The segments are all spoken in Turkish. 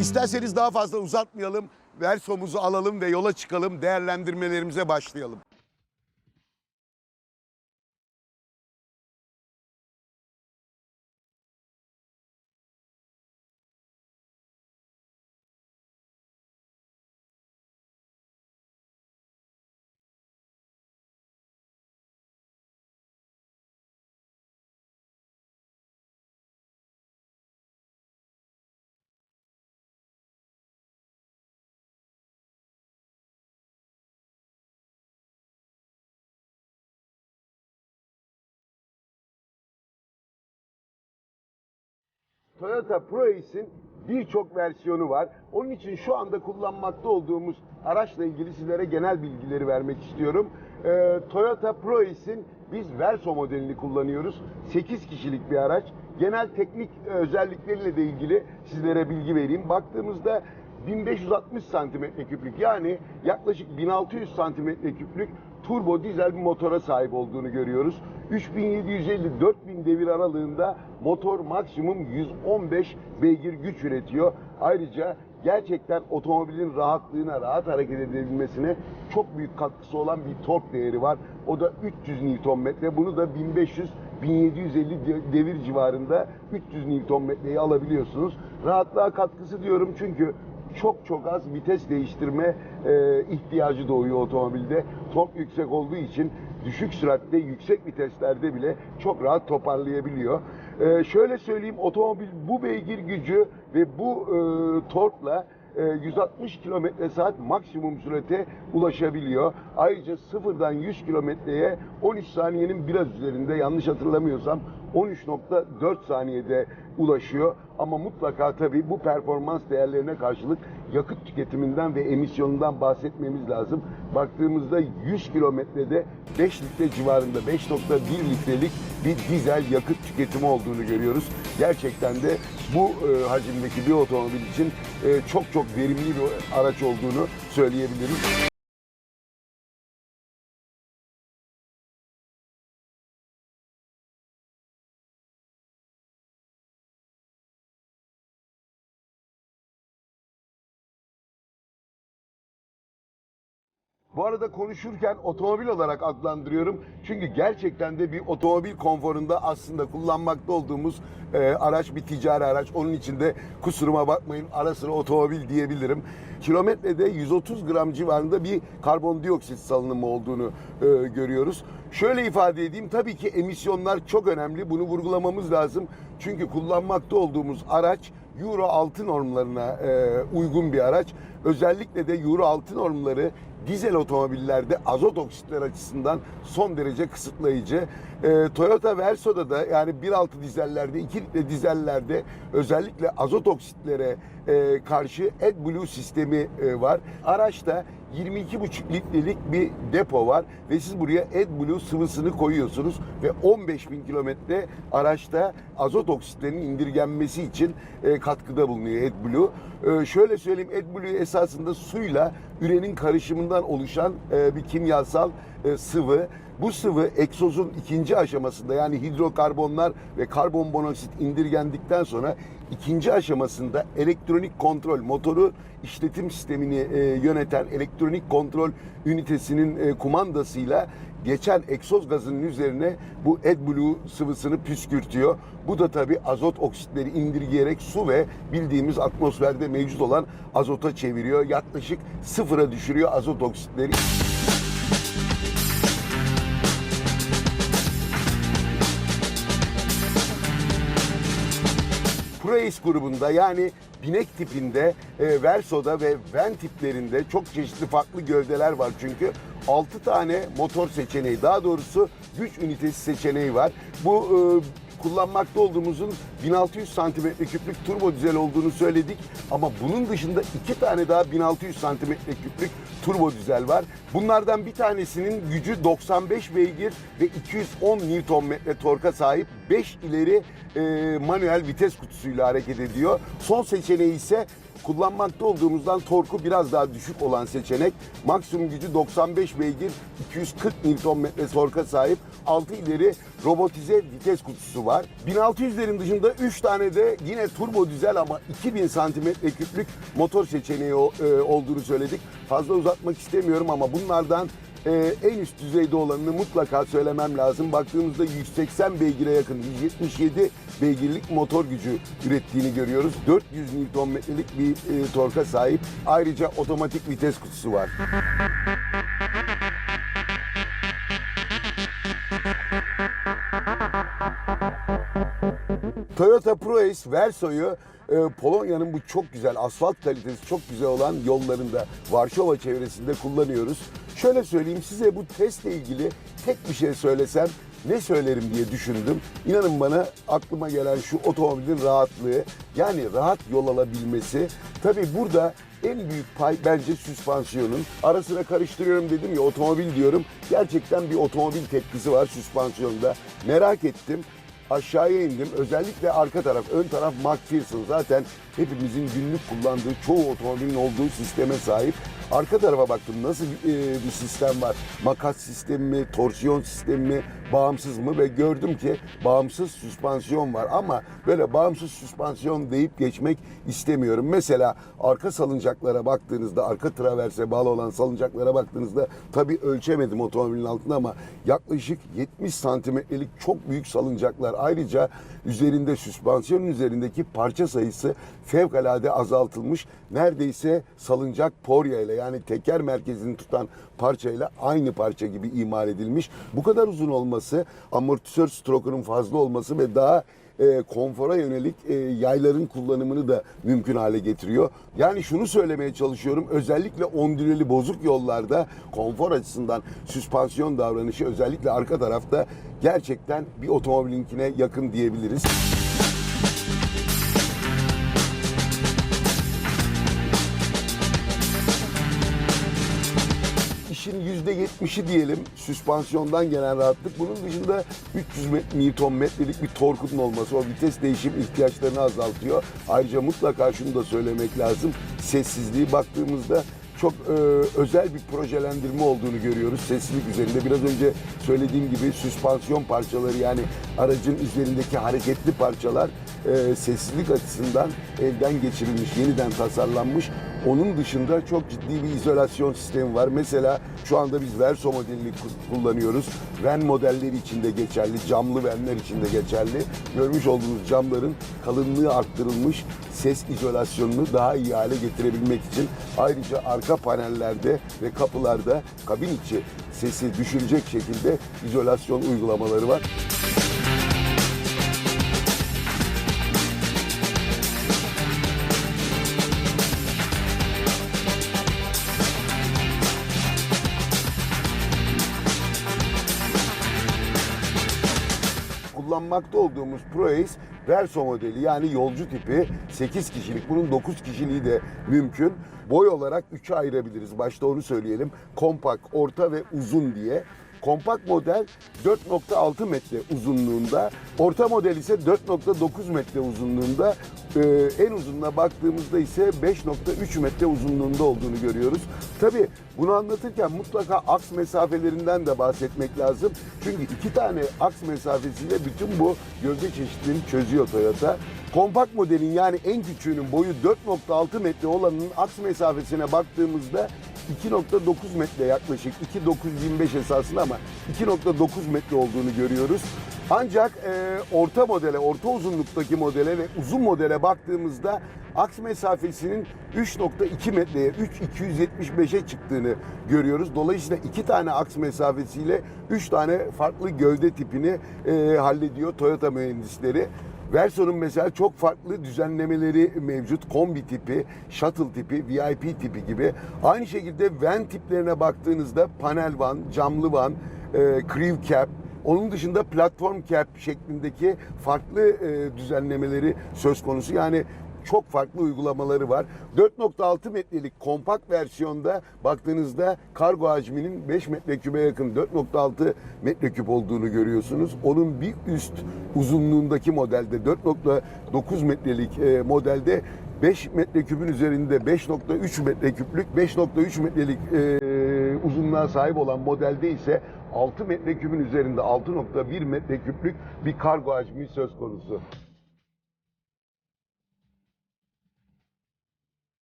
İsterseniz daha fazla uzatmayalım. Versomuzu alalım ve yola çıkalım. Değerlendirmelerimize başlayalım. Toyota Proace'in birçok versiyonu var. Onun için şu anda kullanmakta olduğumuz araçla ilgili sizlere genel bilgileri vermek istiyorum. Ee, Toyota Proace'in biz Verso modelini kullanıyoruz. 8 kişilik bir araç. Genel teknik özellikleriyle de ilgili sizlere bilgi vereyim. Baktığımızda 1560 santimetre küplük yani yaklaşık 1600 santimetre küplük turbo dizel bir motora sahip olduğunu görüyoruz. 3750-4000 devir aralığında motor maksimum 115 beygir güç üretiyor. Ayrıca gerçekten otomobilin rahatlığına, rahat hareket edebilmesine çok büyük katkısı olan bir tork değeri var. O da 300 Nm. Bunu da 1500 1750 de- devir civarında 300 Nm'yi alabiliyorsunuz. Rahatlığa katkısı diyorum çünkü çok çok az vites değiştirme e, ihtiyacı doğuyor otomobilde. Tork yüksek olduğu için düşük süratte, yüksek viteslerde bile çok rahat toparlayabiliyor. E, şöyle söyleyeyim, otomobil bu beygir gücü ve bu e, torkla e, 160 kilometre saat maksimum sürate ulaşabiliyor. Ayrıca sıfırdan 100 kilometreye 13 saniyenin biraz üzerinde yanlış hatırlamıyorsam 13.4 saniyede ulaşıyor. Ama mutlaka tabii bu performans değerlerine karşılık yakıt tüketiminden ve emisyonundan bahsetmemiz lazım. Baktığımızda 100 kilometrede 5 litre civarında 5.1 litrelik bir dizel yakıt tüketimi olduğunu görüyoruz. Gerçekten de bu e, hacimdeki bir otomobil için e, çok çok verimli bir araç olduğunu söyleyebiliriz. Bu arada konuşurken otomobil olarak adlandırıyorum. Çünkü gerçekten de bir otomobil konforunda aslında kullanmakta olduğumuz e, araç bir ticari araç. Onun için de kusuruma bakmayın ara sıra otomobil diyebilirim. Kilometrede 130 gram civarında bir karbondioksit salınımı olduğunu e, görüyoruz. Şöyle ifade edeyim tabii ki emisyonlar çok önemli. Bunu vurgulamamız lazım. Çünkü kullanmakta olduğumuz araç Euro 6 normlarına e, uygun bir araç. Özellikle de Euro 6 normları dizel otomobillerde azot oksitler açısından son derece kısıtlayıcı. E, Toyota Verso'da da yani 1.6 dizellerde, 2 litre dizellerde özellikle azot oksitlere e, karşı AdBlue sistemi e, var. Araçta 22,5 litrelik bir depo var ve siz buraya AdBlue sıvısını koyuyorsunuz ve 15 bin kilometre araçta azot oksitlerinin indirgenmesi için e, katkıda bulunuyor AdBlue. E, şöyle söyleyeyim AdBlue esasında suyla ürenin karışımından oluşan e, bir kimyasal e, sıvı. Bu sıvı egzozun ikinci aşamasında yani hidrokarbonlar ve karbon monoksit indirgendikten sonra ikinci aşamasında elektronik kontrol motoru işletim sistemini e, yöneten elektronik kontrol ünitesinin e, kumandasıyla geçen egzoz gazının üzerine bu AdBlue sıvısını püskürtüyor. Bu da tabi azot oksitleri indirgeyerek su ve bildiğimiz atmosferde mevcut olan azota çeviriyor. Yaklaşık sıfıra düşürüyor azot oksitleri. Proace grubunda yani binek tipinde, e, Verso'da ve Ven tiplerinde çok çeşitli farklı gövdeler var çünkü 6 tane motor seçeneği daha doğrusu güç ünitesi seçeneği var. Bu e, kullanmakta olduğumuzun 1600 santimetre küplük turbo dizel olduğunu söyledik ama bunun dışında iki tane daha 1600 santimetre küplük turbo dizel var. Bunlardan bir tanesinin gücü 95 beygir ve 210 Nm torka sahip 5 ileri e, manuel vites kutusuyla hareket ediyor. Son seçeneği ise kullanmakta olduğumuzdan torku biraz daha düşük olan seçenek. Maksimum gücü 95 beygir, 240 Nm torka sahip 6 ileri robotize vites kutusu var. 1600'lerin dışında 3 tane de yine turbo dizel ama 2000 santimetre küplük motor seçeneği e, olduğunu söyledik. Fazla uzatmak istemiyorum ama bunlardan e, en üst düzeyde olanını mutlaka söylemem lazım. Baktığımızda 180 beygire yakın 177 beygirlik motor gücü ürettiğini görüyoruz. 400 Nm'lik bir e, torka sahip. Ayrıca otomatik vites kutusu var. Toyota Proace Verso'yu e, Polonya'nın bu çok güzel asfalt kalitesi çok güzel olan yollarında Varşova çevresinde kullanıyoruz. Şöyle söyleyeyim size bu testle ilgili tek bir şey söylesem ne söylerim diye düşündüm. İnanın bana aklıma gelen şu otomobilin rahatlığı yani rahat yol alabilmesi. Tabii burada en büyük pay bence süspansiyonun. Arasına karıştırıyorum dedim ya otomobil diyorum. Gerçekten bir otomobil tepkisi var süspansiyonda. Merak ettim aşağıya indim. Özellikle arka taraf, ön taraf McPherson zaten hepimizin günlük kullandığı çoğu otomobilin olduğu sisteme sahip. Arka tarafa baktım nasıl e, bir sistem var. Makas sistemi mi, torsiyon sistemi mi, bağımsız mı ve gördüm ki bağımsız süspansiyon var ama böyle bağımsız süspansiyon deyip geçmek istemiyorum. Mesela arka salıncaklara baktığınızda, arka traverse bağlı olan salıncaklara baktığınızda tabii ölçemedim otomobilin altında ama yaklaşık 70 santimetrelik çok büyük salıncaklar. Ayrıca üzerinde süspansiyonun üzerindeki parça sayısı fevkalade azaltılmış. Neredeyse salıncak porya ile yani teker merkezini tutan parçayla aynı parça gibi imal edilmiş. Bu kadar uzun olması, amortisör strokunun fazla olması ve daha e, konfora yönelik e, yayların kullanımını da mümkün hale getiriyor. Yani şunu söylemeye çalışıyorum. Özellikle ondüreli bozuk yollarda konfor açısından süspansiyon davranışı özellikle arka tarafta gerçekten bir otomobilinkine yakın diyebiliriz. İşin %70'i diyelim süspansiyondan gelen rahatlık. Bunun dışında 300 Nm'lik bir torkun olması o vites değişim ihtiyaçlarını azaltıyor. Ayrıca mutlaka şunu da söylemek lazım. Sessizliği baktığımızda çok e, özel bir projelendirme olduğunu görüyoruz sessizlik üzerinde. Biraz önce söylediğim gibi süspansiyon parçaları yani aracın üzerindeki hareketli parçalar e, sessizlik açısından elden geçirilmiş, yeniden tasarlanmış. Onun dışında çok ciddi bir izolasyon sistemi var. Mesela şu anda biz Verso modelini ku- kullanıyoruz. Van modelleri için de geçerli, camlı vanler için de geçerli. Görmüş olduğunuz camların kalınlığı arttırılmış ses izolasyonunu daha iyi hale getirebilmek için. Ayrıca arka panellerde ve kapılarda kabin içi sesi düşürecek şekilde izolasyon uygulamaları var. Kullanmakta olduğumuz Proace Verso modeli yani yolcu tipi 8 kişilik. Bunun 9 kişiliği de mümkün. Boy olarak 3'e ayırabiliriz. Başta onu söyleyelim. Kompakt, orta ve uzun diye. Kompakt model 4.6 metre uzunluğunda, orta model ise 4.9 metre uzunluğunda, Ee, en uzununa baktığımızda ise 5.3 metre uzunluğunda olduğunu görüyoruz. Tabii bunu anlatırken mutlaka aks mesafelerinden de bahsetmek lazım. Çünkü iki tane aks mesafesiyle bütün bu gövde çeşitliliğini çözüyor Toyota. Kompakt modelin yani en küçüğünün boyu 4.6 metre olanın aks mesafesine baktığımızda 2.9 metre yaklaşık 2.925 esasında ama 2.9 metre olduğunu görüyoruz. Ancak e, orta modele, orta uzunluktaki modele ve uzun modele baktığımızda aks mesafesinin 3.2 metreye 3.275'e çıktığını görüyoruz. Dolayısıyla iki tane aks mesafesiyle 3 tane farklı gövde tipini e, hallediyor Toyota mühendisleri. Verso'nun mesela çok farklı düzenlemeleri mevcut. Kombi tipi, shuttle tipi, VIP tipi gibi. Aynı şekilde van tiplerine baktığınızda panel van, camlı van, e, crew cab, onun dışında platform cap şeklindeki farklı e, düzenlemeleri söz konusu. Yani çok farklı uygulamaları var. 4.6 metrelik kompakt versiyonda baktığınızda kargo hacminin 5 metrekübe yakın 4.6 metreküp olduğunu görüyorsunuz. Onun bir üst uzunluğundaki modelde 4.9 metrelik e, modelde 5 metreküpün üzerinde 5.3 metreküplük 5.3 metrelik e, uzunluğa sahip olan modelde ise 6 metreküpün üzerinde 6.1 metreküplük bir kargo hacmi söz konusu.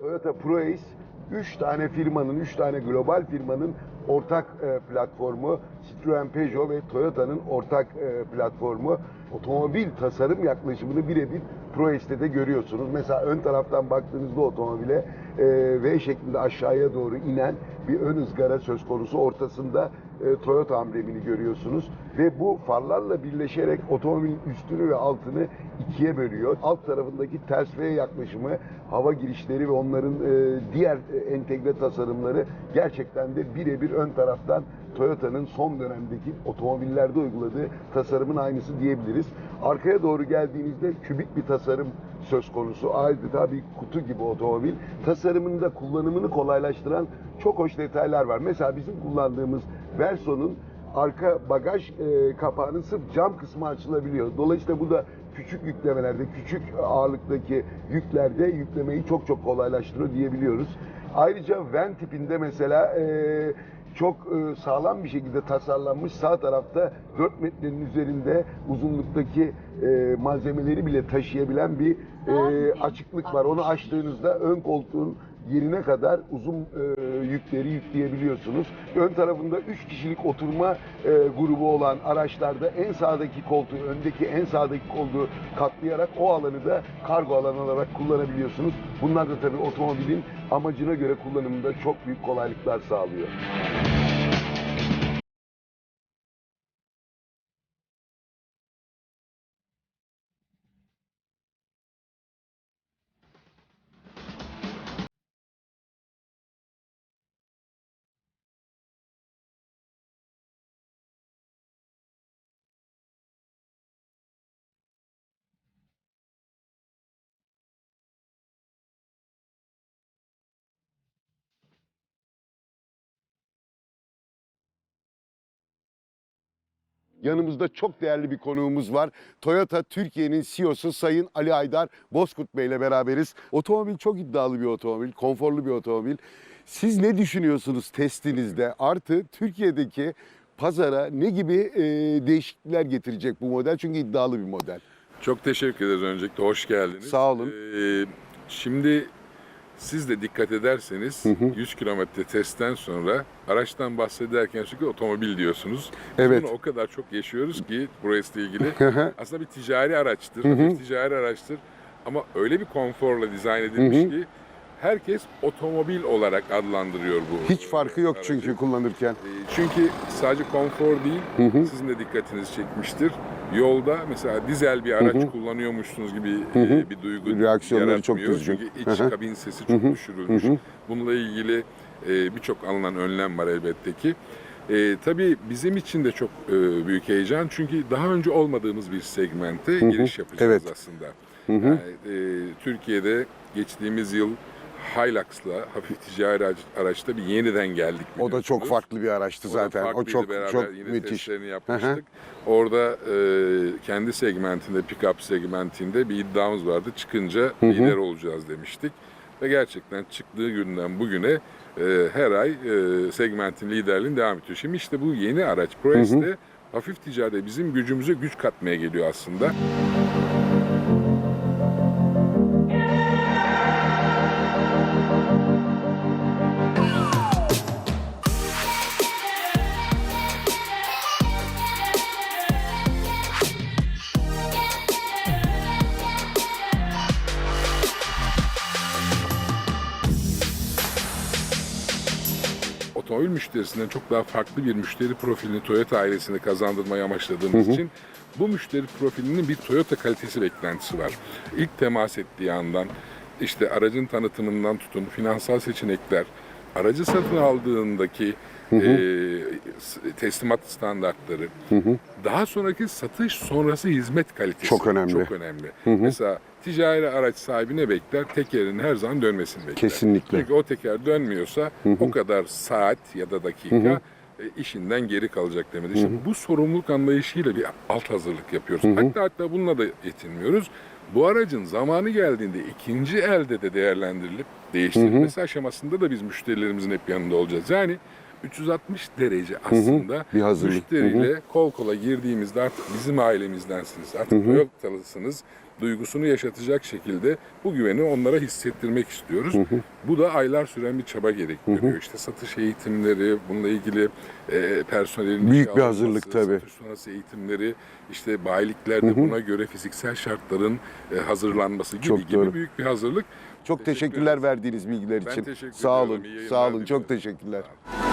Toyota ProAce 3 tane firmanın, 3 tane global firmanın ortak e, platformu. Citroen, Peugeot ve Toyota'nın ortak e, platformu. Otomobil tasarım yaklaşımını birebir ProAce'te de görüyorsunuz. Mesela ön taraftan baktığınızda otomobile e, V şeklinde aşağıya doğru inen bir ön ızgara söz konusu. Ortasında e, Toyota amblemini görüyorsunuz. Ve bu farlarla birleşerek otomobilin üstünü ve altını ikiye bölüyor. Alt tarafındaki ters V yaklaşımı, hava girişleri ve onların e, diğer e, entegre tasarımları gerçekten de birebir ön taraftan Toyota'nın son dönemdeki otomobillerde uyguladığı tasarımın aynısı diyebiliriz. Arkaya doğru geldiğinizde kübik bir tasarım söz konusu. Adeta bir kutu gibi otomobil. Tasarımında kullanımını kolaylaştıran çok hoş detaylar var. Mesela bizim kullandığımız Verso'nun arka bagaj e, kapağının sırf cam kısmı açılabiliyor. Dolayısıyla bu da küçük yüklemelerde, küçük ağırlıktaki yüklerde yüklemeyi çok çok kolaylaştırıyor diyebiliyoruz. Ayrıca van tipinde mesela e, çok e, sağlam bir şekilde tasarlanmış sağ tarafta 4 metrenin üzerinde uzunluktaki e, malzemeleri bile taşıyabilen bir e, açıklık var. Onu açtığınızda ön koltuğun yerine kadar uzun e, yükleri yükleyebiliyorsunuz. Ön tarafında 3 kişilik oturma e, grubu olan araçlarda en sağdaki koltuğu, öndeki en sağdaki koltuğu katlayarak o alanı da kargo alanı olarak kullanabiliyorsunuz. Bunlar da tabii otomobilin amacına göre kullanımında çok büyük kolaylıklar sağlıyor. Yanımızda çok değerli bir konuğumuz var. Toyota Türkiye'nin CEO'su Sayın Ali Aydar Bozkurt Bey ile beraberiz. Otomobil çok iddialı bir otomobil, konforlu bir otomobil. Siz ne düşünüyorsunuz testinizde? Artı Türkiye'deki pazara ne gibi e, değişiklikler getirecek bu model? Çünkü iddialı bir model. Çok teşekkür ederiz öncelikle. Hoş geldiniz. Sağ olun. Ee, şimdi siz de dikkat ederseniz 100 kilometre testten sonra araçtan bahsederken sürekli otomobil diyorsunuz. Evet. Bunu o kadar çok yaşıyoruz ki burası ilgili. Hı hı. Aslında bir ticari araçtır, hafif ticari araçtır. Ama öyle bir konforla dizayn edilmiş ki herkes otomobil olarak adlandırıyor bu. Hiç farkı yok aracı. çünkü kullanırken. Ee, Çünkü sadece konfor değil, sizin de dikkatinizi çekmiştir. Yolda mesela dizel bir araç kullanıyormuşsunuz gibi e, bir duygu Reaksiyonları çok düzgün. Çünkü iç Hı hı. kabin sesi çok düşürülmüş. Bununla ilgili e, birçok alınan önlem var elbette ki. E, tabii bizim için de çok e, büyük heyecan çünkü daha önce olmadığımız bir segmente giriş yapacağız Evet. aslında. Yani, e, Türkiye'de geçtiğimiz yıl Hilux'la hafif ticari araç, araçta bir yeniden geldik. O da çok farklı bir araçtı O zaten. O farklıydı. çok Beraber çok yine müthiş. testlerini yapmıştık. Orada e, kendi segmentinde, pick-up segmentinde bir iddiamız vardı. Çıkınca lider olacağız demiştik. Ve gerçekten çıktığı günden bugüne e, her ay e, segmentin liderliğini devam ediyor. Şimdi işte bu yeni araç Pro S'te hafif ticarete bizim gücümüze güç katmaya geliyor aslında. Otomobil müşterisinden çok daha farklı bir müşteri profilini Toyota ailesine kazandırmayı amaçladığımız için bu müşteri profilinin bir Toyota kalitesi beklentisi var. İlk temas ettiği andan işte aracın tanıtımından tutun, finansal seçenekler, aracı satın aldığındaki e, s- teslimat standartları, daha sonraki satış sonrası hizmet kalitesi Çok önemli. Çok önemli. Mesela ticari araç sahibi ne bekler? Tekerin her zaman dönmesini bekler. Kesinlikle. Çünkü o teker dönmüyorsa o kadar saat ya da dakika e, işinden geri kalacak demedi. İşte bu sorumluluk anlayışıyla bir alt hazırlık yapıyoruz. Hatta hatta bununla da yetinmiyoruz. Bu aracın zamanı geldiğinde ikinci elde de değerlendirilip değiştirilmesi aşamasında da biz müşterilerimizin hep yanında olacağız. Yani 360 derece aslında Bir hazırlık. müşteriyle kol kola girdiğimizde artık bizim ailemizdensiniz, artık Toyota'lısınız duygusunu yaşatacak şekilde bu güveni onlara hissettirmek istiyoruz. Bu da aylar süren bir çaba gerektiriyor. İşte satış eğitimleri, bununla ilgili e, personelin Büyük bir hazırlık tabii. Satış sonrası eğitimleri, işte bayiliklerde buna göre fiziksel şartların e, hazırlanması gibi Çok gibi doğru. büyük bir hazırlık. Çok Teşekkür teşekkürler verdiğiniz bilgiler Ben için. Sağ olun. Sağ olun. Çok teşekkürler. Olun.